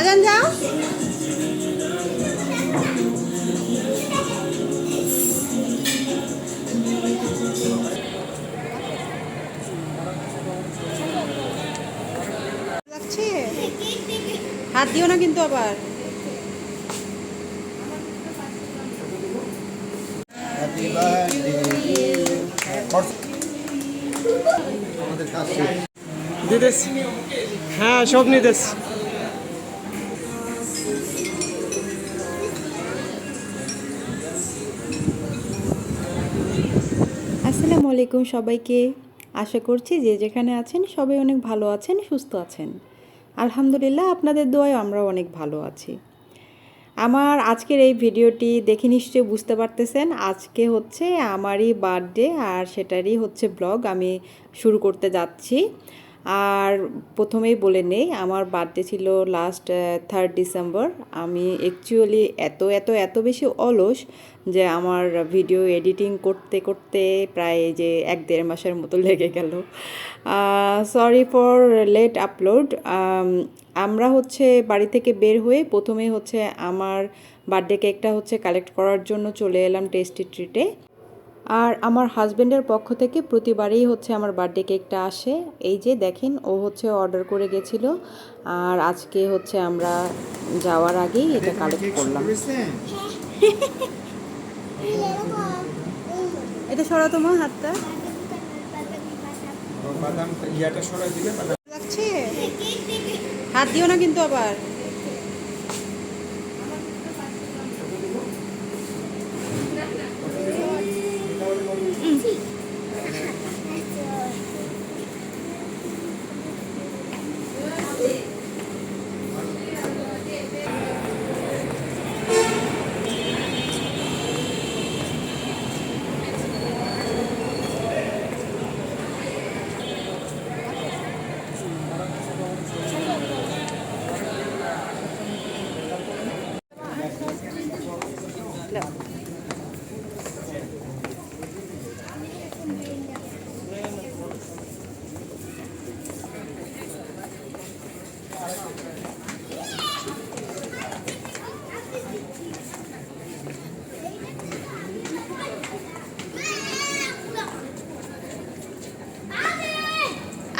আজান যাও হাত দিও না কিন্তু আবার। হ্যাঁ সব নিদেস আসসালামু আলাইকুম সবাইকে। আশা করছি যে যেখানে আছেন সবাই অনেক ভালো আছেন, সুস্থ আছেন। আলহামদুলিল্লাহ আপনাদের দোয়ায় আমরা অনেক ভালো আছি। আমার আজকের এই ভিডিওটি দেখে নিশ্চয়ই বুঝতে পারতেছেন, আজকে হচ্ছে আমারই বার্থডে আর সেটারই হচ্ছে ব্লগ আমি শুরু করতে যাচ্ছি। আর প্রথমেই বলে নেই, আমার বার্থডে ছিল লাস্ট থার্ড ডিসেম্বর আমি অ্যাকচুয়ালি এত এত এত বেশি অলস যে আমার ভিডিও এডিটিং করতে করতে প্রায় যে এক দেড় মাসের মতো লেগে গেল। সরি ফর লেট আপলোড আমরা হচ্ছে বাড়ি থেকে বের হয়ে প্রথমে হচ্ছে আমার বার্থডে কেকটা হচ্ছে কালেক্ট করার জন্য চলে এলাম টেস্টি ট্রিটে আর আমার হাজব্যান্ডের পক্ষ থেকে প্রতিবারেই হচ্ছে আমার বার্থডে কেকটা আসে। এই যে দেখেন ও হচ্ছে অর্ডার করে গেছিল। আর আজকে হচ্ছে আমরা যাওয়ার আগেই এটা কালেক্ট করলাম। এটা সরা তোমার হাতটা। লাগছে? হাত দিও না কিন্তু আবার।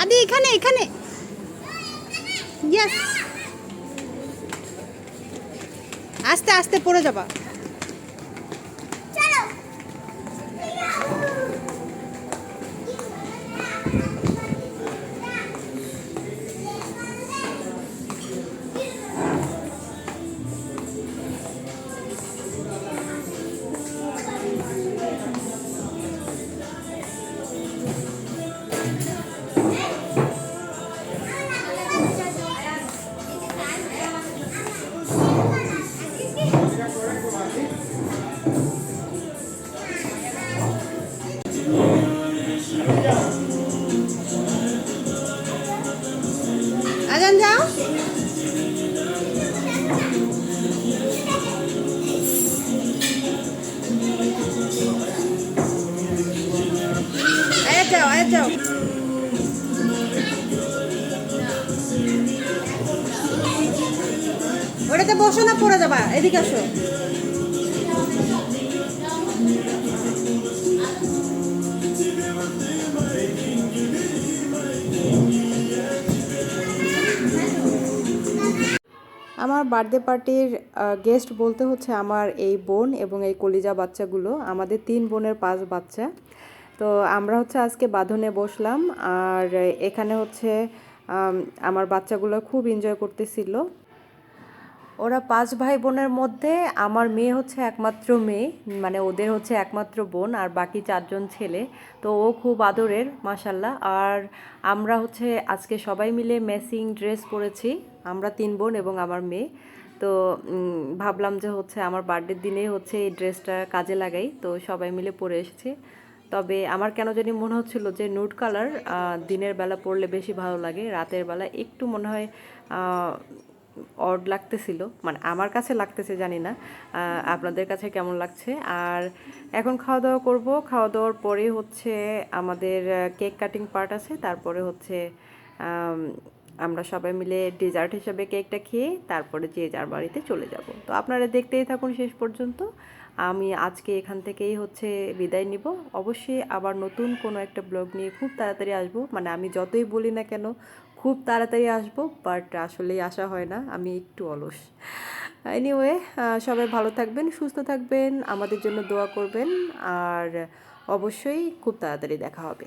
আদি এখানে এখানে। ইয়েস আস্তে আস্তে পড়ে যাবা। আজান যাও। ওটাতে বসো না, পড়ে যাবা। এদিকে আসো। আমার বার্থডে পার্টির গেস্ট বলতে হচ্ছে আমার এই বোন এবং এই কলিজা বাচ্চাগুলো। আমাদের তিন বোনের পাঁচ বাচ্চা। তো আমরা হচ্ছে আজকে বাঁধনে বসলাম আর এখানে হচ্ছে আমার বাচ্চাগুলো খুব এনজয় করতেছিল। ওরা পাঁচ ভাই বোনের মধ্যে আমার মেয়ে হচ্ছে একমাত্র মেয়ে মানে ওদের হচ্ছে একমাত্র বোন আর বাকি চারজন ছেলে। তো ও খুব আদরের মাসাল্লাহ আর আমরা হচ্ছে আজকে সবাই মিলে ম্যাচিং ড্রেস পরেছি, আমরা তিন বোন এবং আমার মেয়ে। তো ভাবলাম যে হচ্ছে আমার বার্থডের দিনে হচ্ছে এই ড্রেসটা কাজে লাগাই। তো সবাই মিলে পরে এসেছি। তবে আমার কেন জানি মনে হচ্ছিল যে নুড কালার দিনের বেলা পরলে বেশি ভালো লাগে, রাতের বেলা একটু মনে হয় অড লাগতেছিল। মানে আমার কাছে লাগতেছে, জানি না আপনাদের কাছে কেমন লাগছে? আর এখন খাওয়া দাওয়া করব। খাওয়া দাওয়ার পরে হচ্ছে আমাদের কেক কাটিং পার্ট আছে, তারপরে হচ্ছে আমরা সবাই মিলে ডেজার্ট হিসেবে কেকটা খেয়ে তারপরে যে যার বাড়িতে চলে যাব। তো আপনারা দেখতেই থাকুন শেষ পর্যন্ত। আমি আজকে এখান থেকেই হচ্ছে বিদায় নিব। অবশ্যই আবার নতুন কোনো একটা ব্লগ নিয়ে খুব তাড়াতাড়ি আসব। মানে আমি যতই বলি না কেন, খুব তাড়াতাড়ি আসব বাট আসলেই আসা হয় না, আমি একটু অলস। এনিওয়ে সবাই ভালো থাকবেন, সুস্থ থাকবেন, আমাদের জন্য দোয়া করবেন, আর অবশ্যই খুব তাড়াতাড়ি দেখা হবে।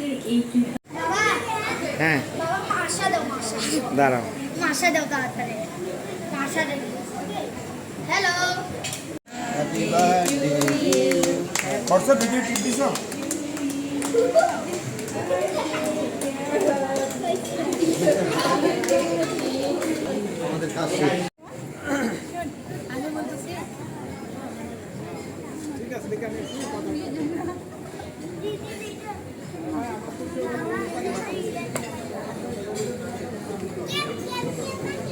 আজকের এই হ্যাঁ। দাও দাঁড়াও। মাসা দাও তাড়াতাড়ি। মাসা দেবে hello happy birthday WhatsApp video টিপ দিছ আমাদের কাজ শেষ আমি বলতেছি ঠিক আছে দেখে আমি। Thank you.